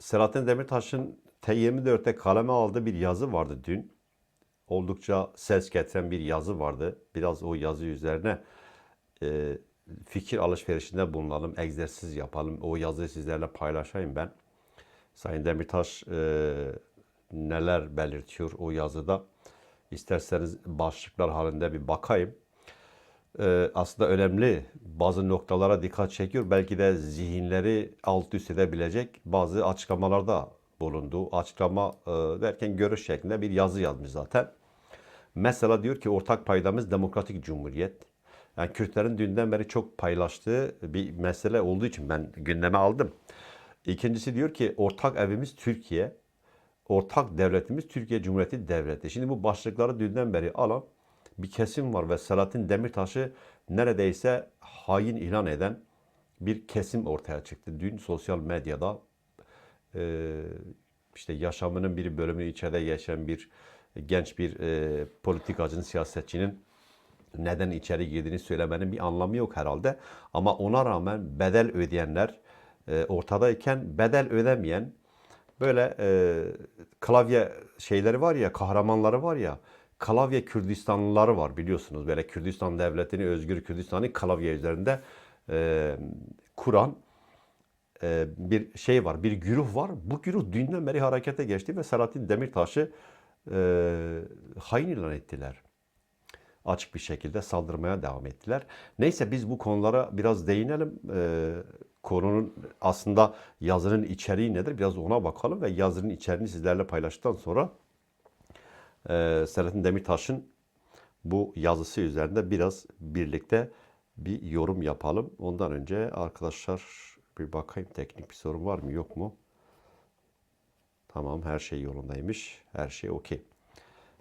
Selahattin Demirtaş'ın T24'te kaleme aldığı bir yazı vardı dün. Oldukça ses getiren bir yazı vardı. Biraz o yazı üzerine e, fikir alışverişinde bulunalım, egzersiz yapalım. O yazıyı sizlerle paylaşayım ben. Sayın Demirtaş e, neler belirtiyor o yazıda. İsterseniz başlıklar halinde bir bakayım. E, aslında önemli bazı noktalara dikkat çekiyor. Belki de zihinleri alt üst edebilecek bazı açıklamalarda bulundu. Açıklama e, derken görüş şeklinde bir yazı yazmış zaten. Mesela diyor ki ortak paydamız demokratik cumhuriyet. Yani Kürtlerin dünden beri çok paylaştığı bir mesele olduğu için ben gündeme aldım. İkincisi diyor ki ortak evimiz Türkiye. Ortak devletimiz Türkiye Cumhuriyeti Devleti. Şimdi bu başlıkları dünden beri alan bir kesim var ve Selahattin Demirtaş'ı neredeyse hain ilan eden bir kesim ortaya çıktı. Dün sosyal medyada e, işte yaşamının bir bölümünü içeride geçen bir genç bir e, politikacının, siyasetçinin neden içeri girdiğini söylemenin bir anlamı yok herhalde. Ama ona rağmen bedel ödeyenler e, ortadayken bedel ödemeyen böyle e, klavye şeyleri var ya, kahramanları var ya, klavye Kürdistanlıları var biliyorsunuz. Böyle Kürdistan devletini, Özgür Kürdistan'ı klavye üzerinde e, kuran e, bir şey var, bir güruh var. Bu güruh dünden beri harekete geçti ve Selahattin Demirtaş'ı e, hain ilan ettiler. Açık bir şekilde saldırmaya devam ettiler. Neyse biz bu konulara biraz değinelim. E, konunun aslında yazının içeriği nedir? Biraz ona bakalım ve yazının içeriğini sizlerle paylaştıktan sonra e, Selahattin Demirtaş'ın bu yazısı üzerinde biraz birlikte bir yorum yapalım. Ondan önce arkadaşlar bir bakayım teknik bir sorun var mı yok mu? Tamam her şey yolundaymış. Her şey okey.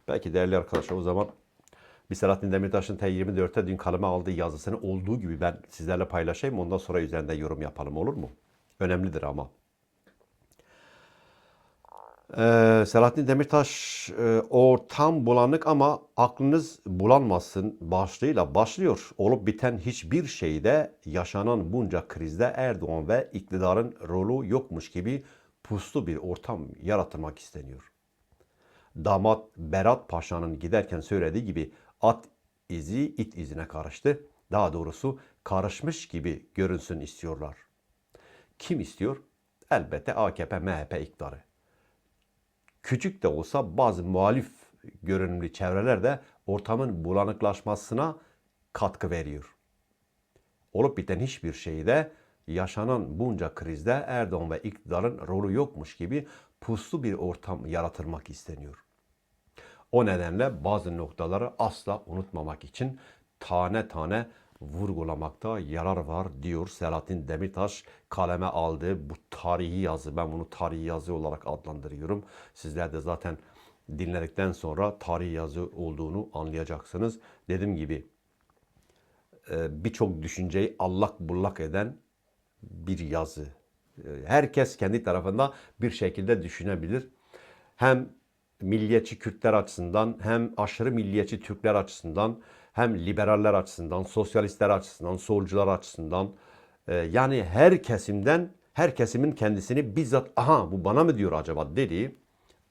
Belki değerli arkadaşlar o zaman bir Selahattin Demirtaş'ın T24'te dün kaleme aldığı yazısını olduğu gibi ben sizlerle paylaşayım. Ondan sonra üzerinde yorum yapalım olur mu? Önemlidir ama. Ee, Selahattin Demirtaş e, ortam bulanık ama aklınız bulanmasın başlığıyla başlıyor. Olup biten hiçbir şeyde yaşanan bunca krizde Erdoğan ve iktidarın rolü yokmuş gibi puslu bir ortam yaratılmak isteniyor. Damat Berat Paşa'nın giderken söylediği gibi at izi it izine karıştı. Daha doğrusu karışmış gibi görünsün istiyorlar. Kim istiyor? Elbette AKP, MHP iktidarı küçük de olsa bazı muhalif görünümlü çevreler de ortamın bulanıklaşmasına katkı veriyor. Olup biten hiçbir şeyde yaşanan bunca krizde Erdoğan ve iktidarın rolü yokmuş gibi puslu bir ortam yaratılmak isteniyor. O nedenle bazı noktaları asla unutmamak için tane tane vurgulamakta yarar var diyor Selahattin Demirtaş kaleme aldığı bu tarihi yazı. Ben bunu tarihi yazı olarak adlandırıyorum. Sizler de zaten dinledikten sonra tarihi yazı olduğunu anlayacaksınız. Dediğim gibi e, birçok düşünceyi allak bullak eden bir yazı. E, Herkes kendi tarafında bir şekilde düşünebilir. Hem milliyetçi Kürtler açısından hem aşırı milliyetçi Türkler açısından hem liberaller açısından, sosyalistler açısından, solcular açısından e, yani her kesimden her kesimin kendisini bizzat aha bu bana mı diyor acaba dedi.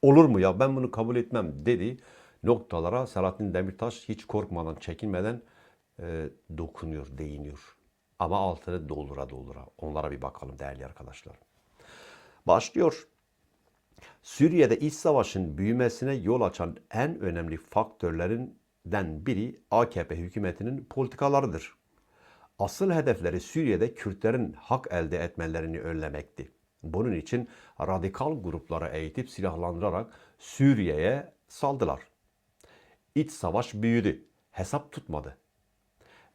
Olur mu ya ben bunu kabul etmem dedi. Noktalara Selahattin Demirtaş hiç korkmadan, çekinmeden e, dokunuyor, değiniyor. Ama altını doldura doldura. Onlara bir bakalım değerli arkadaşlar. Başlıyor. Suriye'de iç savaşın büyümesine yol açan en önemli faktörlerinden biri AKP hükümetinin politikalarıdır. Asıl hedefleri Suriye'de Kürtlerin hak elde etmelerini önlemekti. Bunun için radikal gruplara eğitip silahlandırarak Suriye'ye saldılar. İç savaş büyüdü. Hesap tutmadı.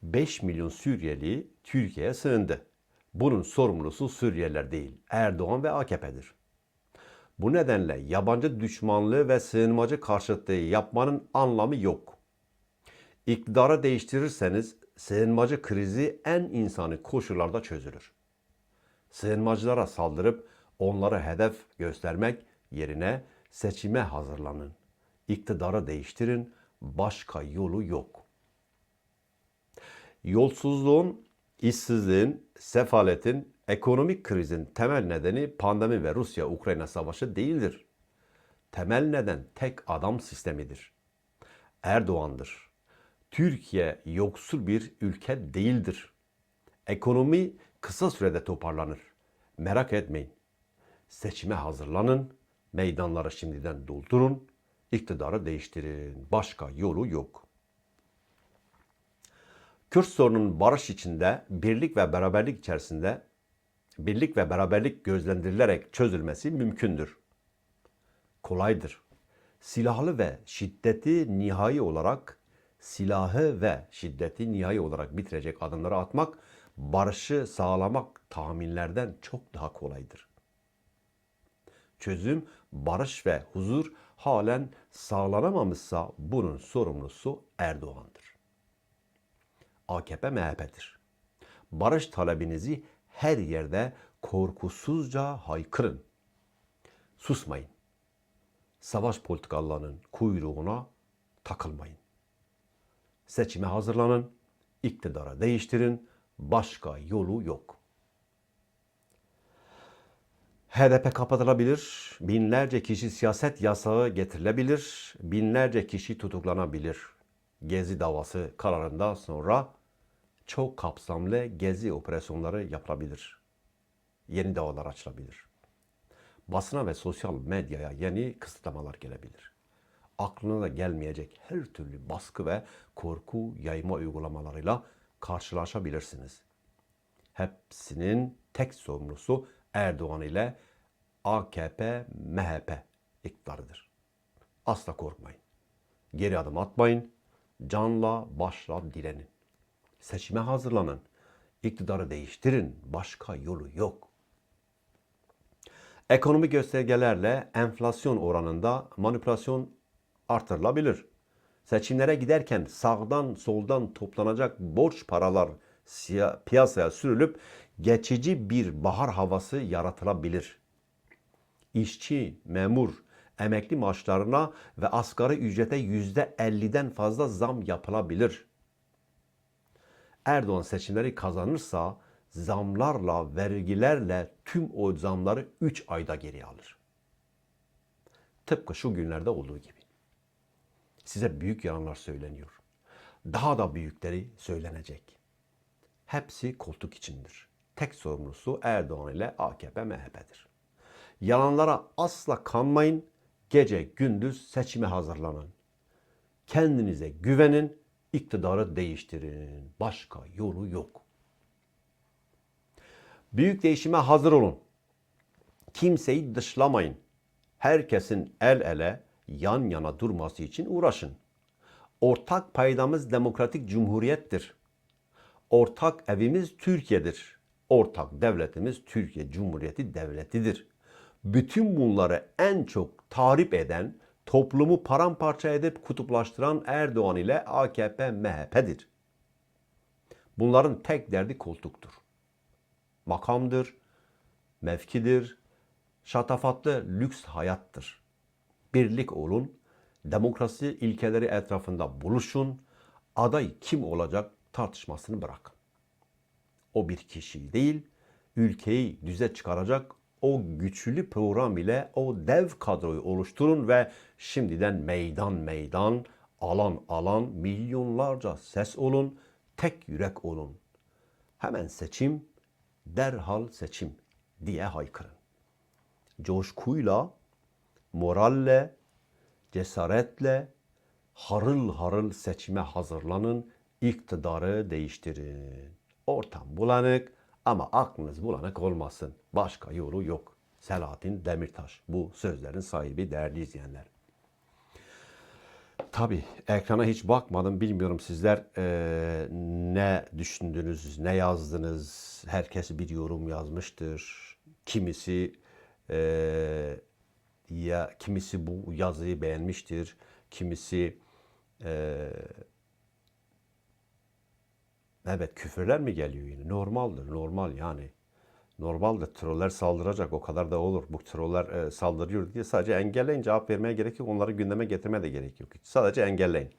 5 milyon Suriyeli Türkiye'ye sığındı. Bunun sorumlusu Suriyeliler değil, Erdoğan ve AKP'dir. Bu nedenle yabancı düşmanlığı ve sığınmacı karşıtlığı yapmanın anlamı yok. İktidarı değiştirirseniz sığınmacı krizi en insani koşullarda çözülür. Sığınmacılara saldırıp onları hedef göstermek yerine seçime hazırlanın. İktidarı değiştirin, başka yolu yok. Yolsuzluğun, işsizliğin, sefaletin Ekonomik krizin temel nedeni pandemi ve Rusya-Ukrayna savaşı değildir. Temel neden tek adam sistemidir. Erdoğan'dır. Türkiye yoksul bir ülke değildir. Ekonomi kısa sürede toparlanır. Merak etmeyin. Seçime hazırlanın, meydanları şimdiden doldurun, iktidarı değiştirin. Başka yolu yok. Kürt sorunun barış içinde, birlik ve beraberlik içerisinde birlik ve beraberlik gözlendirilerek çözülmesi mümkündür. Kolaydır. Silahlı ve şiddeti nihai olarak silahı ve şiddeti nihai olarak bitirecek adımları atmak, barışı sağlamak tahminlerden çok daha kolaydır. Çözüm, barış ve huzur halen sağlanamamışsa bunun sorumlusu Erdoğan'dır. AKP MHP'dir. Barış talebinizi her yerde korkusuzca haykırın. Susmayın. Savaş politikalarının kuyruğuna takılmayın. Seçime hazırlanın, iktidara değiştirin, başka yolu yok. HDP kapatılabilir, binlerce kişi siyaset yasağı getirilebilir, binlerce kişi tutuklanabilir. Gezi davası kararından sonra çok kapsamlı gezi operasyonları yapılabilir. Yeni davalar açılabilir. Basına ve sosyal medyaya yeni kısıtlamalar gelebilir. Aklına da gelmeyecek her türlü baskı ve korku yayma uygulamalarıyla karşılaşabilirsiniz. Hepsinin tek sorumlusu Erdoğan ile AKP, MHP iktidarıdır. Asla korkmayın. Geri adım atmayın. Canla başla direnin. Seçime hazırlanın. İktidarı değiştirin. Başka yolu yok. Ekonomik göstergelerle enflasyon oranında manipülasyon artırılabilir. Seçimlere giderken sağdan soldan toplanacak borç paralar piyasaya sürülüp geçici bir bahar havası yaratılabilir. İşçi, memur, emekli maaşlarına ve asgari ücrete yüzde 50'den fazla zam yapılabilir. Erdoğan seçimleri kazanırsa zamlarla, vergilerle tüm o zamları 3 ayda geri alır. Tıpkı şu günlerde olduğu gibi. Size büyük yalanlar söyleniyor. Daha da büyükleri söylenecek. Hepsi koltuk içindir. Tek sorumlusu Erdoğan ile AKP MHP'dir. Yalanlara asla kanmayın. Gece gündüz seçime hazırlanın. Kendinize güvenin, iktidarı değiştirin. Başka yolu yok. Büyük değişime hazır olun. Kimseyi dışlamayın. Herkesin el ele, yan yana durması için uğraşın. Ortak paydamız demokratik cumhuriyettir. Ortak evimiz Türkiye'dir. Ortak devletimiz Türkiye Cumhuriyeti Devleti'dir. Bütün bunları en çok tahrip eden, toplumu paramparça edip kutuplaştıran Erdoğan ile AKP MHP'dir. Bunların tek derdi koltuktur. Makamdır, mevkidir, şatafatlı lüks hayattır. Birlik olun, demokrasi ilkeleri etrafında buluşun, aday kim olacak tartışmasını bırakın. O bir kişi değil, ülkeyi düze çıkaracak o güçlü program ile o dev kadroyu oluşturun ve şimdiden meydan meydan, alan alan milyonlarca ses olun, tek yürek olun. Hemen seçim, derhal seçim diye haykırın. Coşkuyla, moralle, cesaretle harıl harıl seçime hazırlanın, iktidarı değiştirin. Ortam bulanık ama aklınız bulanık olmasın. Başka yolu yok. Selahattin Demirtaş bu sözlerin sahibi değerli izleyenler. Tabii ekrana hiç bakmadım. Bilmiyorum sizler eee, ne düşündünüz, ne yazdınız. Herkes bir yorum yazmıştır. Kimisi eee, ya kimisi bu yazıyı beğenmiştir. Kimisi eee, evet küfürler mi geliyor yine? Normaldir, normal yani. Normaldir. Troller saldıracak. O kadar da olur. Bu troller e, saldırıyor diye sadece engelleyin. Cevap vermeye gerek yok. Onları gündeme getirmeye de gerek yok. Sadece engelleyin.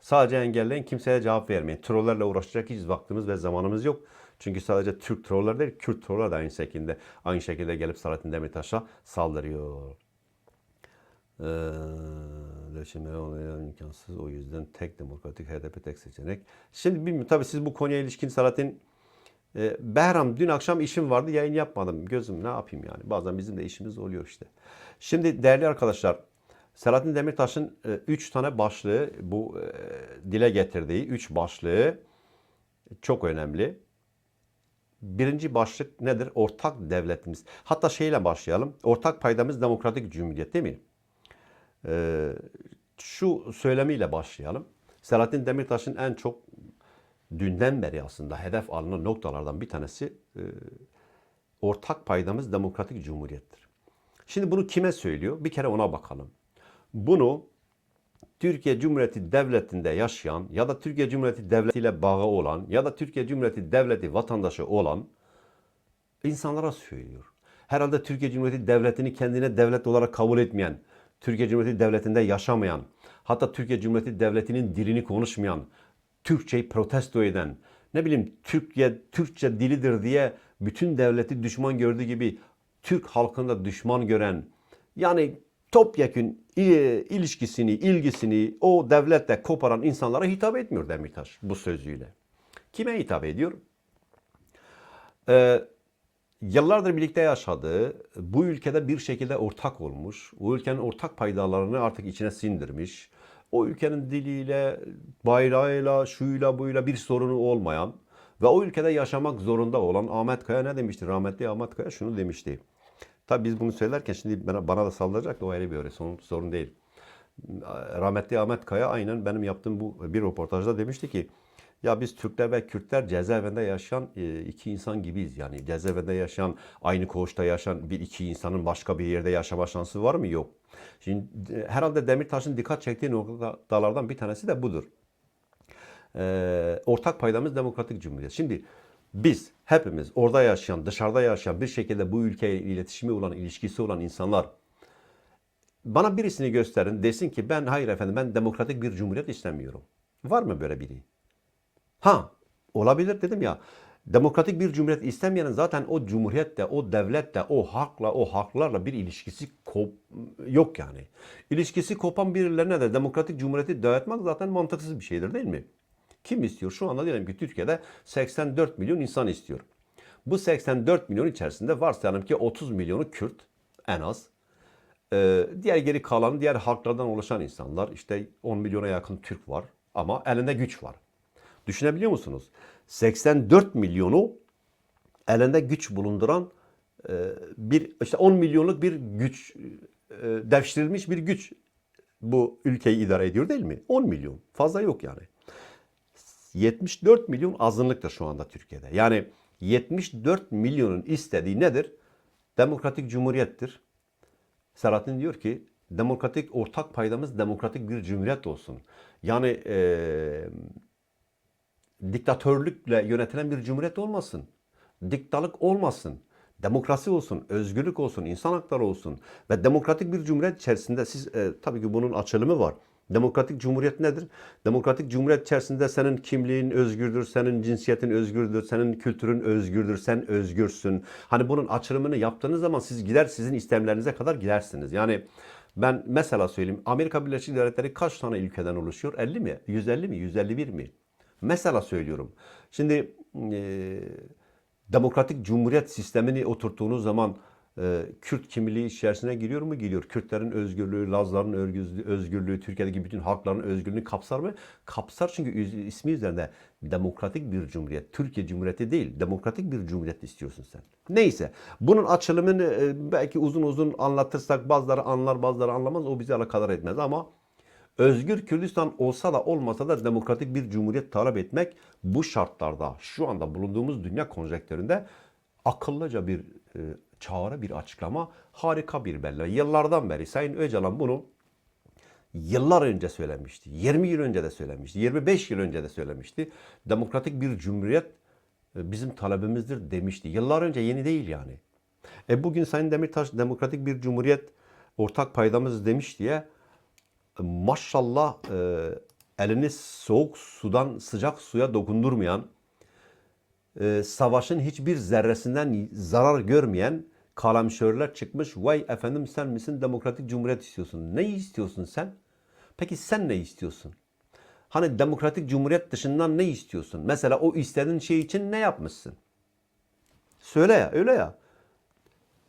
Sadece engelleyin. Kimseye cevap vermeyin. Trollerle uğraşacak hiç vaktimiz ve zamanımız yok. Çünkü sadece Türk troller değil, Kürt troller de aynı şekilde aynı şekilde gelip Selahattin Demirtaş'a saldırıyor. Ee, Döşeme olmayan imkansız. O yüzden tek demokratik HDP tek seçenek. Şimdi bilmiyorum tabii siz bu konuya ilişkin Selahattin e, Behram dün akşam işim vardı yayın yapmadım. Gözüm ne yapayım yani. Bazen bizim de işimiz oluyor işte. Şimdi değerli arkadaşlar Selahattin Demirtaş'ın 3 tane başlığı bu e, dile getirdiği 3 başlığı çok önemli. Birinci başlık nedir? Ortak devletimiz. Hatta şeyle başlayalım. Ortak paydamız demokratik cumhuriyet değil mi? Ee, şu söylemiyle başlayalım. Selahattin Demirtaş'ın en çok dünden beri aslında hedef alınan noktalardan bir tanesi e, ortak paydamız demokratik cumhuriyettir. Şimdi bunu kime söylüyor? Bir kere ona bakalım. Bunu Türkiye Cumhuriyeti Devleti'nde yaşayan ya da Türkiye Cumhuriyeti Devleti ile bağı olan ya da Türkiye Cumhuriyeti Devleti vatandaşı olan insanlara söylüyor. Herhalde Türkiye Cumhuriyeti Devleti'ni kendine devlet olarak kabul etmeyen, Türkiye Cumhuriyeti Devleti'nde yaşamayan, hatta Türkiye Cumhuriyeti Devleti'nin dilini konuşmayan, Türkçeyi protesto eden, ne bileyim Türkiye Türkçe dilidir diye bütün devleti düşman gördüğü gibi Türk halkını da düşman gören, yani topyekün ilişkisini, ilgisini o devlette koparan insanlara hitap etmiyor Demirtaş bu sözüyle. Kime hitap ediyor? Ee, yıllardır birlikte yaşadığı, bu ülkede bir şekilde ortak olmuş, o ülkenin ortak paydalarını artık içine sindirmiş, o ülkenin diliyle, bayrağıyla, şuyla buyla bir sorunu olmayan ve o ülkede yaşamak zorunda olan Ahmet Kaya ne demişti? Rahmetli Ahmet Kaya şunu demişti. Tabii biz bunu söylerken şimdi bana da saldıracak da o ayrı bir öyle sorun, sorun değil. Rahmetli Ahmet Kaya aynen benim yaptığım bu bir röportajda demişti ki ya biz Türkler ve Kürtler cezaevinde yaşayan e, iki insan gibiyiz. Yani cezaevinde yaşayan, aynı koğuşta yaşayan bir iki insanın başka bir yerde yaşama şansı var mı? Yok. Şimdi e, herhalde Demirtaş'ın dikkat çektiği noktalardan bir tanesi de budur. Ee, ortak paydamız demokratik cumhuriyet. Şimdi biz hepimiz orada yaşayan, dışarıda yaşayan bir şekilde bu ülkeye iletişimi olan, ilişkisi olan insanlar bana birisini gösterin desin ki ben hayır efendim ben demokratik bir cumhuriyet istemiyorum. Var mı böyle biri? Ha olabilir dedim ya. Demokratik bir cumhuriyet istemeyenin zaten o cumhuriyette, o devlette, o halkla, o halklarla bir ilişkisi kop yok yani. İlişkisi kopan birilerine de demokratik cumhuriyeti dayatmak zaten mantıksız bir şeydir değil mi? Kim istiyor? Şu anda diyelim ki Türkiye'de 84 milyon insan istiyor. Bu 84 milyon içerisinde varsayalım ki 30 milyonu Kürt en az. Ee, diğer geri kalan diğer halklardan oluşan insanlar işte 10 milyona yakın Türk var ama elinde güç var. Düşünebiliyor musunuz? 84 milyonu elinde güç bulunduran e, bir işte 10 milyonluk bir güç e, devşirilmiş bir güç bu ülkeyi idare ediyor değil mi? 10 milyon. Fazla yok yani. 74 milyon azınlıktır şu anda Türkiye'de. Yani 74 milyonun istediği nedir? Demokratik cumhuriyettir. Selahattin diyor ki demokratik ortak paydamız demokratik bir cumhuriyet olsun. Yani eee diktatörlükle yönetilen bir cumhuriyet olmasın. Diktalık olmasın. Demokrasi olsun, özgürlük olsun, insan hakları olsun ve demokratik bir cumhuriyet içerisinde siz e, tabii ki bunun açılımı var. Demokratik cumhuriyet nedir? Demokratik cumhuriyet içerisinde senin kimliğin özgürdür, senin cinsiyetin özgürdür, senin kültürün özgürdür, sen özgürsün. Hani bunun açılımını yaptığınız zaman siz gider sizin istemlerinize kadar gidersiniz. Yani ben mesela söyleyeyim Amerika Birleşik Devletleri kaç tane ülkeden oluşuyor? 50 mi? 150 mi? 151 mi? Mesela söylüyorum. Şimdi e, demokratik cumhuriyet sistemini oturttuğunuz zaman e, Kürt kimliği içerisine giriyor mu? Giriyor. Kürtlerin özgürlüğü, Lazların özgürlüğü, Türkiye'deki bütün halkların özgürlüğünü kapsar mı? Kapsar çünkü ismi üzerinde demokratik bir cumhuriyet. Türkiye Cumhuriyeti değil, demokratik bir cumhuriyet istiyorsun sen. Neyse. Bunun açılımını belki uzun uzun anlatırsak bazıları anlar, bazıları anlamaz. O bizi alakadar etmez ama Özgür Kürdistan olsa da olmasa da demokratik bir cumhuriyet talep etmek bu şartlarda şu anda bulunduğumuz dünya konjektöründe akıllıca bir e, çağrı, bir açıklama, harika bir belli. Yıllardan beri Sayın Öcalan bunu yıllar önce söylemişti. 20 yıl önce de söylemişti. 25 yıl önce de söylemişti. Demokratik bir cumhuriyet e, bizim talebimizdir demişti. Yıllar önce yeni değil yani. E bugün Sayın Demirtaş demokratik bir cumhuriyet ortak paydamız demiş diye maşallah e, elini soğuk sudan sıcak suya dokundurmayan e, savaşın hiçbir zerresinden zarar görmeyen kalemşörler çıkmış. Vay efendim sen misin demokratik cumhuriyet istiyorsun. Ne istiyorsun sen? Peki sen ne istiyorsun? Hani demokratik cumhuriyet dışından ne istiyorsun? Mesela o istediğin şey için ne yapmışsın? Söyle ya, öyle ya.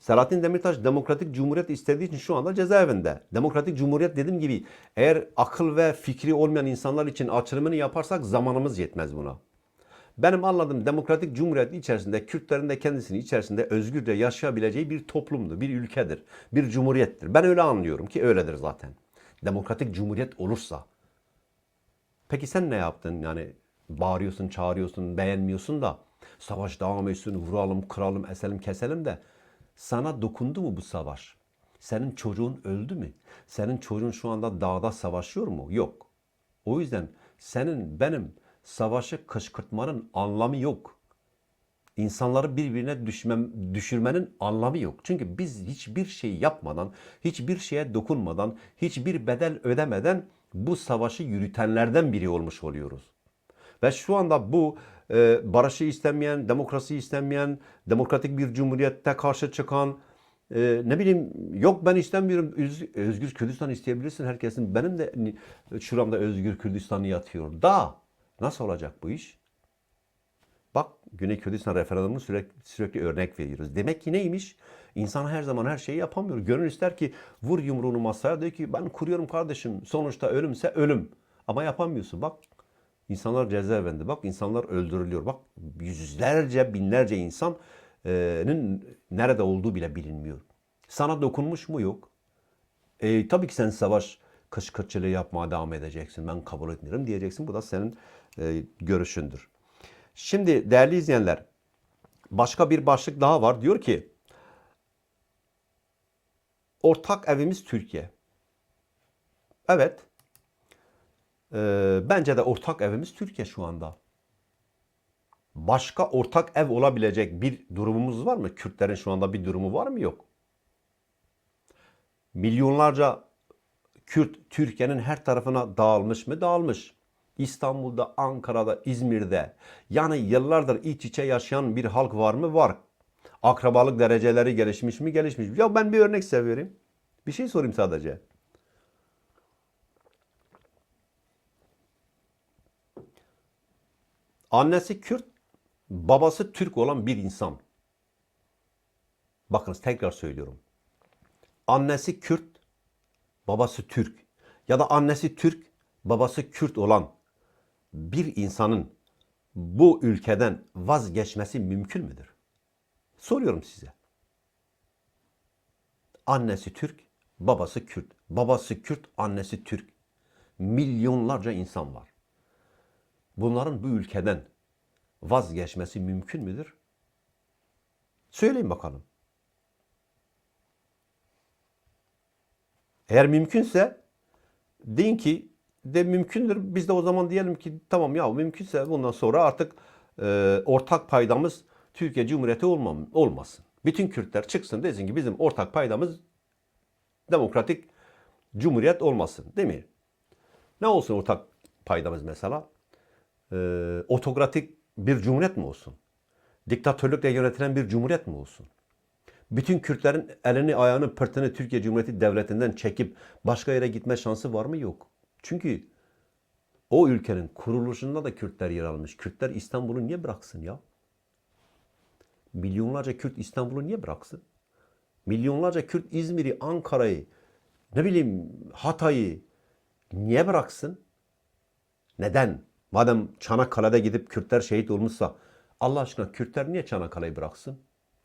Selahattin Demirtaş demokratik cumhuriyet istediği için şu anda cezaevinde. Demokratik cumhuriyet dediğim gibi eğer akıl ve fikri olmayan insanlar için açılımını yaparsak zamanımız yetmez buna. Benim anladığım demokratik cumhuriyet içerisinde Kürtlerin de kendisini içerisinde özgürce yaşayabileceği bir toplumdur, bir ülkedir, bir cumhuriyettir. Ben öyle anlıyorum ki öyledir zaten. Demokratik cumhuriyet olursa. Peki sen ne yaptın? Yani bağırıyorsun, çağırıyorsun, beğenmiyorsun da savaş devam etsin, vuralım, kıralım, eselim, keselim de sana dokundu mu bu savaş? Senin çocuğun öldü mü? Senin çocuğun şu anda dağda savaşıyor mu? Yok. O yüzden senin benim savaşı kışkırtmanın anlamı yok. İnsanları birbirine düşmem, düşürmenin anlamı yok. Çünkü biz hiçbir şey yapmadan, hiçbir şeye dokunmadan, hiçbir bedel ödemeden bu savaşı yürütenlerden biri olmuş oluyoruz. Ve şu anda bu e, barışı istemeyen, demokrasi istemeyen, demokratik bir cumhuriyette karşı çıkan, e, ne bileyim yok ben istemiyorum Öz- özgür Kürdistan isteyebilirsin herkesin. Benim de şuramda özgür Kürdistan yatıyor. Da nasıl olacak bu iş? Bak Güney Kürdistan referandumunu sürekli, sürekli örnek veriyoruz. Demek ki neymiş? İnsan her zaman her şeyi yapamıyor. Gönül ister ki vur yumruğunu masaya diyor ki ben kuruyorum kardeşim. Sonuçta ölümse ölüm. Ama yapamıyorsun. Bak insanlar cezaevinde. Bak insanlar öldürülüyor. Bak yüzlerce binlerce insanın nerede olduğu bile bilinmiyor. Sana dokunmuş mu? Yok. E, tabii ki sen savaş kışkırtçılığı yapmaya devam edeceksin. Ben kabul etmiyorum diyeceksin. Bu da senin e, görüşündür. Şimdi değerli izleyenler başka bir başlık daha var. Diyor ki ortak evimiz Türkiye. Evet. E, bence de ortak evimiz Türkiye şu anda. Başka ortak ev olabilecek bir durumumuz var mı? Kürtlerin şu anda bir durumu var mı? Yok. Milyonlarca Kürt Türkiye'nin her tarafına dağılmış mı? Dağılmış. İstanbul'da, Ankara'da, İzmir'de yani yıllardır iç içe yaşayan bir halk var mı? Var. Akrabalık dereceleri gelişmiş mi? Gelişmiş. Ya ben bir örnek size vereyim. Bir şey sorayım sadece. Annesi Kürt, babası Türk olan bir insan. Bakınız tekrar söylüyorum. Annesi Kürt, babası Türk ya da annesi Türk, babası Kürt olan bir insanın bu ülkeden vazgeçmesi mümkün müdür? Soruyorum size. Annesi Türk, babası Kürt. Babası Kürt, annesi Türk. Milyonlarca insan var. Bunların bu ülkeden vazgeçmesi mümkün müdür? Söyleyin bakalım. Eğer mümkünse deyin ki de mümkündür. Biz de o zaman diyelim ki tamam ya mümkünse bundan sonra artık e, ortak paydamız Türkiye Cumhuriyeti olmam, olmasın. Bütün Kürtler çıksın desin ki bizim ortak paydamız demokratik cumhuriyet olmasın değil mi? Ne olsun ortak paydamız mesela? E, otokratik bir cumhuriyet mi olsun? Diktatörlükle yönetilen bir cumhuriyet mi olsun? Bütün Kürtlerin elini ayağını pırtını Türkiye Cumhuriyeti Devleti'nden çekip başka yere gitme şansı var mı? Yok. Çünkü o ülkenin kuruluşunda da Kürtler yer almış. Kürtler İstanbul'u niye bıraksın ya? Milyonlarca Kürt İstanbul'u niye bıraksın? Milyonlarca Kürt İzmir'i, Ankara'yı, ne bileyim Hatay'ı niye bıraksın? Neden? Madem Çanakkale'de gidip Kürtler şehit olmuşsa Allah aşkına Kürtler niye Çanakkale'yi bıraksın?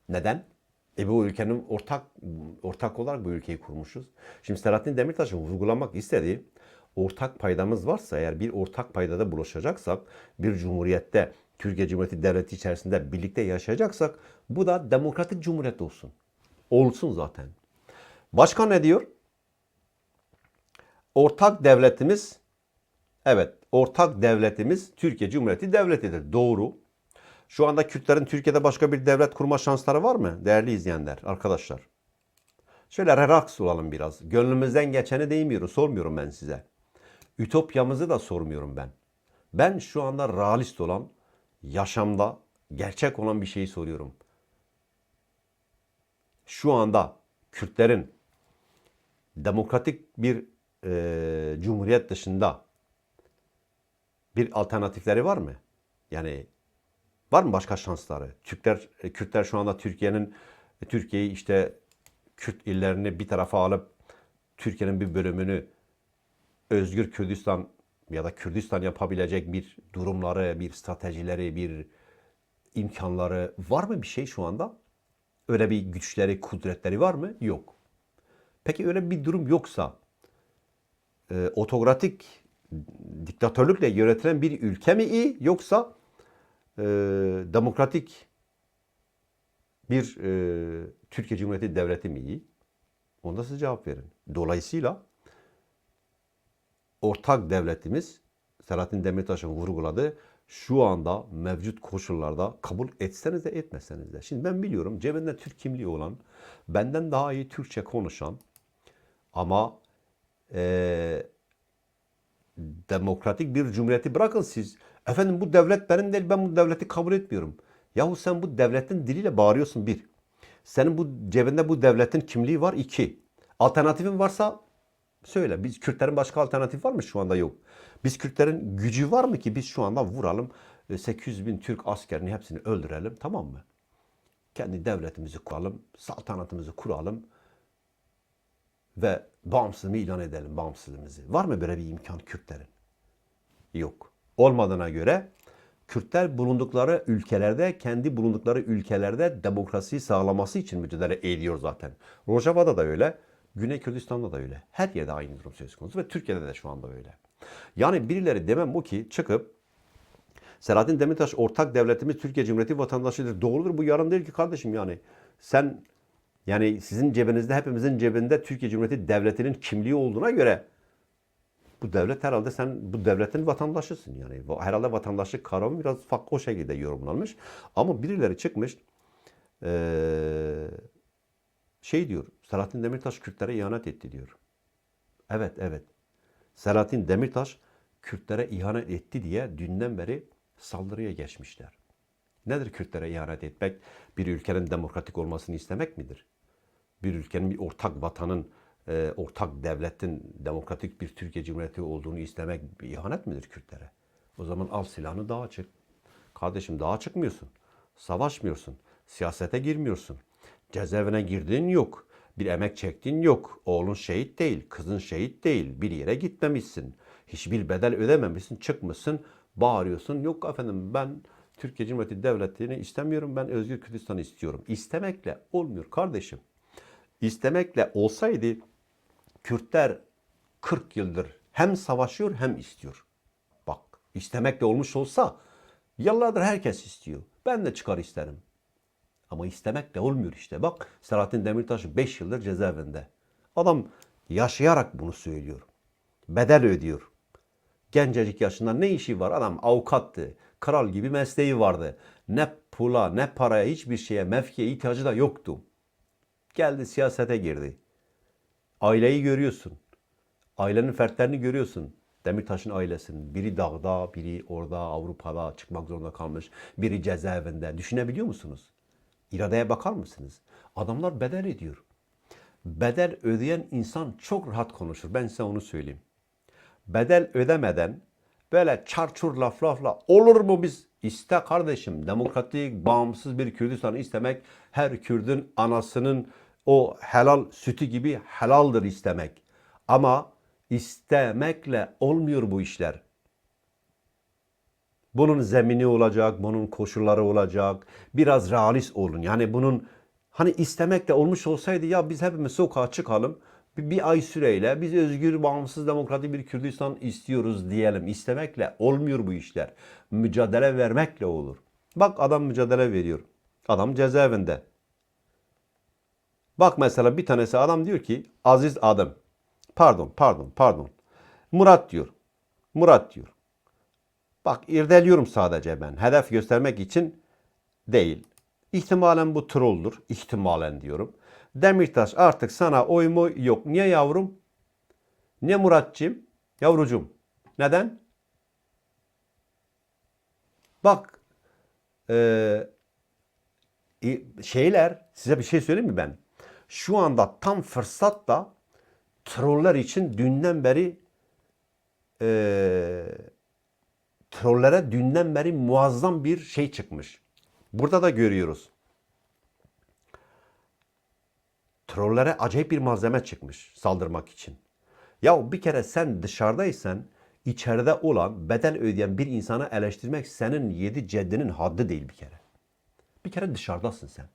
Neden? E bu ülkenin ortak ortak olarak bu ülkeyi kurmuşuz. Şimdi Selahattin Demirtaş'ın vurgulamak istediği ortak paydamız varsa eğer bir ortak paydada buluşacaksak bir cumhuriyette Türkiye Cumhuriyeti Devleti içerisinde birlikte yaşayacaksak bu da demokratik cumhuriyet olsun. Olsun zaten. Başka ne diyor? Ortak devletimiz evet ortak devletimiz Türkiye Cumhuriyeti Devleti'dir. Doğru. Şu anda Kürtlerin Türkiye'de başka bir devlet kurma şansları var mı? Değerli izleyenler, arkadaşlar. Şöyle relax olalım biraz. Gönlümüzden geçeni değmiyoruz, sormuyorum ben size. Ütopyamızı da sormuyorum ben. Ben şu anda realist olan, yaşamda gerçek olan bir şeyi soruyorum. Şu anda Kürtlerin demokratik bir e, cumhuriyet dışında bir alternatifleri var mı? Yani var mı başka şansları? Türkler, e, Kürtler şu anda Türkiye'nin e, Türkiye'yi işte Kürt illerini bir tarafa alıp Türkiye'nin bir bölümünü özgür Kürdistan ya da Kürdistan yapabilecek bir durumları, bir stratejileri, bir imkanları var mı bir şey şu anda? Öyle bir güçleri, kudretleri var mı? Yok. Peki öyle bir durum yoksa e, otokratik diktatörlükle yönetilen bir ülke mi iyi yoksa e, demokratik bir e, Türkiye Cumhuriyeti Devleti mi iyi? Onda siz cevap verin. Dolayısıyla ortak devletimiz Selahattin Demirtaş'ın vurguladığı şu anda mevcut koşullarda kabul etseniz de etmeseniz de. Şimdi ben biliyorum cebinde Türk kimliği olan, benden daha iyi Türkçe konuşan ama eee, demokratik bir cumhuriyeti bırakın siz. Efendim bu devlet benim değil ben bu devleti kabul etmiyorum. Yahu sen bu devletin diliyle bağırıyorsun bir. Senin bu cebinde bu devletin kimliği var iki. Alternatifin varsa söyle. Biz Kürtlerin başka alternatif var mı şu anda yok. Biz Kürtlerin gücü var mı ki biz şu anda vuralım e, 800 bin Türk askerini hepsini öldürelim tamam mı? Kendi devletimizi kuralım, saltanatımızı kuralım ve bağımsızlığımı ilan edelim bağımsızlığımızı. Var mı böyle bir imkan Kürtlerin? Yok. Olmadığına göre Kürtler bulundukları ülkelerde, kendi bulundukları ülkelerde demokrasiyi sağlaması için mücadele ediyor zaten. Rojava'da da öyle, Güney Kürdistan'da da öyle. Her yerde aynı durum söz konusu ve Türkiye'de de şu anda öyle. Yani birileri demem bu ki çıkıp Selahattin Demirtaş ortak devletimiz Türkiye Cumhuriyeti vatandaşıdır. Doğrudur bu yarın değil ki kardeşim yani. Sen yani sizin cebinizde hepimizin cebinde Türkiye Cumhuriyeti Devleti'nin kimliği olduğuna göre bu devlet herhalde sen bu devletin vatandaşısın yani. Herhalde vatandaşlık kavramı biraz farklı o şekilde yorumlanmış. Ama birileri çıkmış şey diyor. Selahattin Demirtaş Kürtlere ihanet etti diyor. Evet evet. Selahattin Demirtaş Kürtlere ihanet etti diye dünden beri saldırıya geçmişler. Nedir Kürtlere ihanet etmek? Bir ülkenin demokratik olmasını istemek midir? Bir ülkenin bir ortak vatanın, e, ortak devletin demokratik bir Türkiye Cumhuriyeti olduğunu istemek bir ihanet midir Kürtlere? O zaman al silahını dağa çık. Kardeşim dağa çıkmıyorsun. Savaşmıyorsun. Siyasete girmiyorsun. Cezaevine girdiğin yok. Bir emek çektiğin yok. Oğlun şehit değil, kızın şehit değil. Bir yere gitmemişsin. Hiçbir bedel ödememişsin. Çıkmışsın, bağırıyorsun. Yok efendim ben Türkiye Cumhuriyeti Devleti'ni istemiyorum. Ben Özgür Kürdistan'ı istiyorum. İstemekle olmuyor kardeşim. İstemekle olsaydı Kürtler 40 yıldır hem savaşıyor hem istiyor. Bak istemekle olmuş olsa yıllardır herkes istiyor. Ben de çıkar isterim. Ama istemekle olmuyor işte. Bak Selahattin Demirtaş 5 yıldır cezaevinde. Adam yaşayarak bunu söylüyor. Bedel ödüyor. Gencecik yaşında ne işi var? Adam avukattı. Kral gibi mesleği vardı. Ne pula ne paraya hiçbir şeye mevkiye ihtiyacı da yoktu. Geldi siyasete girdi. Aileyi görüyorsun. Ailenin fertlerini görüyorsun. Demirtaş'ın ailesinin. Biri dağda, biri orada Avrupa'da çıkmak zorunda kalmış. Biri cezaevinde. Düşünebiliyor musunuz? İradeye bakar mısınız? Adamlar bedel ediyor. Bedel ödeyen insan çok rahat konuşur. Ben size onu söyleyeyim. Bedel ödemeden böyle çarçur laf lafla olur mu biz? İste kardeşim demokratik, bağımsız bir Kürdistan istemek her Kürdün anasının o helal sütü gibi helaldir istemek. Ama istemekle olmuyor bu işler. Bunun zemini olacak, bunun koşulları olacak. Biraz realist olun. Yani bunun hani istemekle olmuş olsaydı ya biz hepimiz sokağa çıkalım. Bir, bir ay süreyle biz özgür, bağımsız, demokratik bir Kürdistan istiyoruz diyelim. İstemekle olmuyor bu işler. Mücadele vermekle olur. Bak adam mücadele veriyor. Adam cezaevinde. Bak mesela bir tanesi adam diyor ki Aziz Adım. Pardon, pardon, pardon. Murat diyor. Murat diyor. Bak irdeliyorum sadece ben. Hedef göstermek için değil. İhtimalen bu trolldur. İhtimalen diyorum. Demirtaş artık sana oy mu yok. Niye yavrum? Niye Muratçım? Yavrucum. Neden? Bak e, şeyler size bir şey söyleyeyim mi ben? Şu anda tam fırsat da troller için dünden beri e, trollere dünden beri muazzam bir şey çıkmış. Burada da görüyoruz. Trollere acayip bir malzeme çıkmış saldırmak için. Ya bir kere sen dışarıdaysan içeride olan bedel ödeyen bir insana eleştirmek senin yedi ceddinin haddi değil bir kere. Bir kere dışarıdasın sen.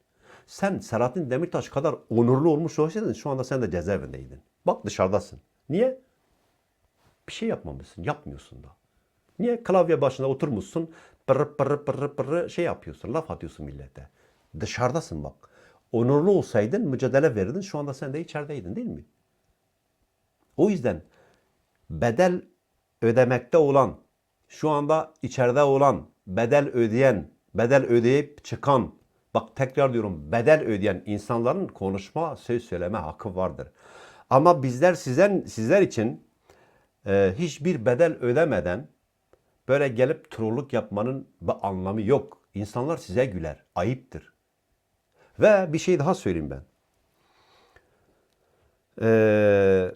Sen Selahattin Demirtaş kadar onurlu olmuş olsaydın şu anda sen de cezaevindeydin. Bak dışarıdasın. Niye? Bir şey yapmamışsın. Yapmıyorsun da. Niye? Klavye başına oturmuşsun. Pırr pırr pırr pırr şey yapıyorsun. Laf atıyorsun millete. Dışarıdasın bak. Onurlu olsaydın mücadele verirdin. Şu anda sen de içerideydin değil mi? O yüzden bedel ödemekte olan, şu anda içeride olan, bedel ödeyen, bedel ödeyip çıkan, bak tekrar diyorum bedel ödeyen insanların konuşma, söz söyleme hakkı vardır. Ama bizler sizden, sizler için e, hiçbir bedel ödemeden böyle gelip trollük yapmanın bir anlamı yok. İnsanlar size güler. Ayıptır. Ve bir şey daha söyleyeyim ben. Eee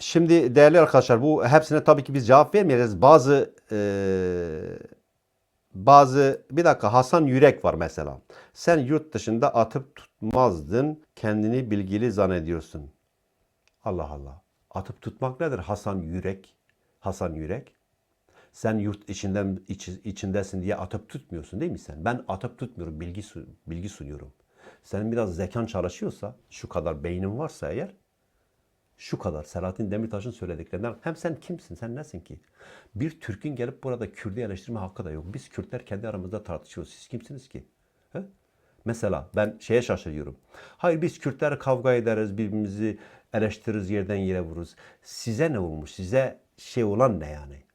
Şimdi değerli arkadaşlar bu hepsine tabii ki biz cevap vermeyeceğiz. Bazı eee, bazı bir dakika Hasan Yürek var mesela. Sen yurt dışında atıp tutmazdın. Kendini bilgili zannediyorsun. Allah Allah. Atıp tutmak nedir Hasan Yürek? Hasan Yürek. Sen yurt içinden iç- içindesin diye atıp tutmuyorsun değil mi sen? Ben atıp tutmuyorum, bilgi bilgi sunuyorum. Senin biraz zekan çalışıyorsa, şu kadar beynin varsa eğer şu kadar Selahattin Demirtaş'ın söylediklerinden hem sen kimsin sen nesin ki? Bir Türk'ün gelip burada Kürt'ü eleştirme hakkı da yok. Biz Kürtler kendi aramızda tartışıyoruz. Siz kimsiniz ki? He? Mesela ben şeye şaşırıyorum. Hayır biz Kürtler kavga ederiz, birbirimizi eleştiririz, yerden yere vururuz. Size ne olmuş? Size şey olan ne yani?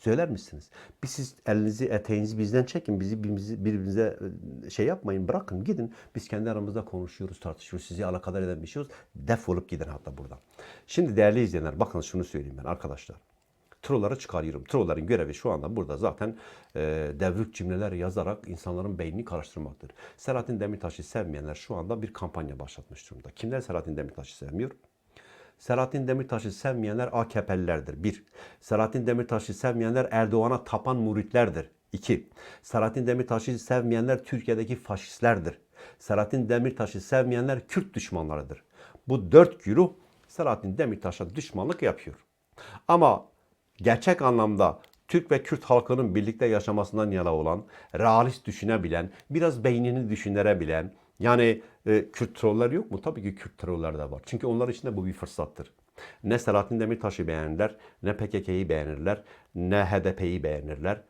Söyler misiniz? Bir siz elinizi eteğinizi bizden çekin. Bizi birbirimize, birbirimize şey yapmayın. Bırakın gidin. Biz kendi aramızda konuşuyoruz, tartışıyoruz. Sizi alakadar eden bir şey yok. Defolup gidin hatta buradan. Şimdi değerli izleyenler bakın şunu söyleyeyim ben arkadaşlar. Trolları çıkarıyorum. Trollerin görevi şu anda burada zaten e, devrük cümleler yazarak insanların beynini karıştırmaktır. Selahattin Demirtaş'ı sevmeyenler şu anda bir kampanya başlatmış durumda. Kimler Selahattin Demirtaş'ı sevmiyor? Selahattin Demirtaş'ı sevmeyenler AKP'lilerdir. 1. Selahattin Demirtaş'ı sevmeyenler Erdoğan'a tapan muritlerdir. 2. Selahattin Demirtaş'ı sevmeyenler Türkiye'deki faşistlerdir. Selahattin Demirtaş'ı sevmeyenler Kürt düşmanlarıdır. Bu dört güruh Selahattin Demirtaş'a düşmanlık yapıyor. Ama gerçek anlamda Türk ve Kürt halkının birlikte yaşamasından yana olan, realist düşünebilen, biraz beynini düşünebilen, yani e, Kürt trolleri yok mu? Tabii ki Kürt trolleri de var. Çünkü onlar için de bu bir fırsattır. Ne Selahattin Demirtaş'ı beğenirler, ne PKK'yı beğenirler, ne HDP'yi beğenirler.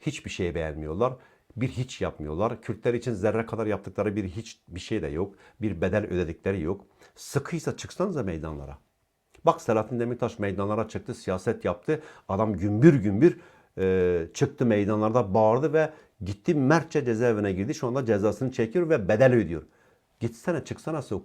Hiçbir şeyi beğenmiyorlar. Bir hiç yapmıyorlar. Kürtler için zerre kadar yaptıkları bir hiç bir şey de yok. Bir bedel ödedikleri yok. Sıkıysa çıksanıza meydanlara. Bak Selahattin Demirtaş meydanlara çıktı, siyaset yaptı. Adam gümbür gümbür e, çıktı meydanlarda bağırdı ve gitti mertçe cezaevine girdi. Şu anda cezasını çekiyor ve bedel ödüyor. Gitsene çıksana.